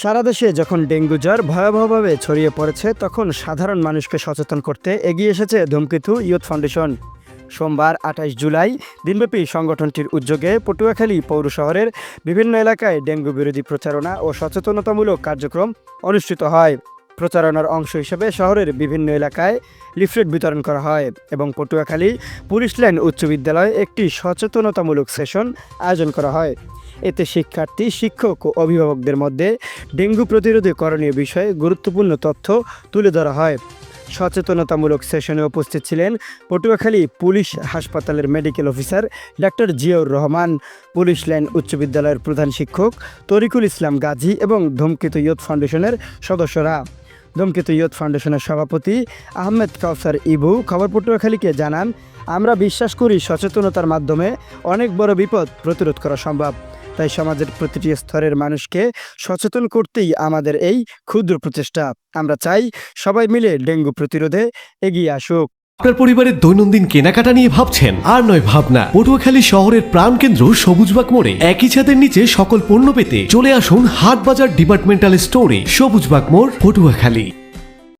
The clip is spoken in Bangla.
সারা দেশে যখন ডেঙ্গু জ্বর ভয়াবহভাবে ছড়িয়ে পড়েছে, তখন সাধারণ মানুষকে সচেতন করতে এগিয়ে এসেছে ধূমকেতু ইয়ুথ ফাউন্ডেশন। সোমবার আঠাশ জুলাই দিনব্যাপী সংগঠনটির উদ্যোগে পটুয়াখালী পৌর শহরের বিভিন্ন এলাকায় ডেঙ্গু বিরোধী প্রচারণা ও সচেতনতামূলক কার্যক্রম অনুষ্ঠিত হয়। প্রচারণার অংশ হিসেবে শহরের বিভিন্ন এলাকায় লিফলেট বিতরণ করা হয় এবং পটুয়াখালী পুলিশ লাইন উচ্চ বিদ্যালয়ে একটি সচেতনতামূলক সেশন আয়োজন করা হয়। এতে শিক্ষার্থী, শিক্ষক ও অভিভাবকদের মধ্যে ডেঙ্গু প্রতিরোধে করণীয় বিষয়ে গুরুত্বপূর্ণ তথ্য তুলে ধরা হয়। সচেতনতামূলক সেশনে উপস্থিত ছিলেন পটুয়াখালী পুলিশ হাসপাতালের medical officer doctor Ziaur Rahman, police line উচ্চ বিদ্যালয়ের প্রধান শিক্ষক তরিকুল ইসলাম গাজী এবং ধূমকেতু ইয়ুথ ফাউন্ডেশনের সদস্যরা। ধূমকেতু ইয়ুথ ফাউন্ডেশনের সভাপতি আহমেদ কাউসার ইবু খবর পটুয়াখালীকে জানান, আমরা বিশ্বাস করি সচেতনতার মাধ্যমে অনেক বড় বিপদ প্রতিরোধ করা সম্ভব। তাই সমাজের প্রতিটি স্তরের মানুষকে সচেতন করতেই আমাদের এই ক্ষুদ্র প্রচেষ্টা। আমরা চাই সবাই মিলে ডেঙ্গু প্রতিরোধে এগিয়ে আসুক। আপনার পরিবারের দৈনন্দিন কেনাকাটা নিয়ে ভাবছেন? আর নয় ভাবনা। পটুয়াখালী শহরের প্রাণকেন্দ্র সবুজবাগ মোড়ে। একই ছাদের নিচে সকল পণ্য পেতে চলে আসুন হাট বাজার ডিপার্টমেন্টাল স্টোরে, সবুজবাগ মোড়, পটুয়াখালী।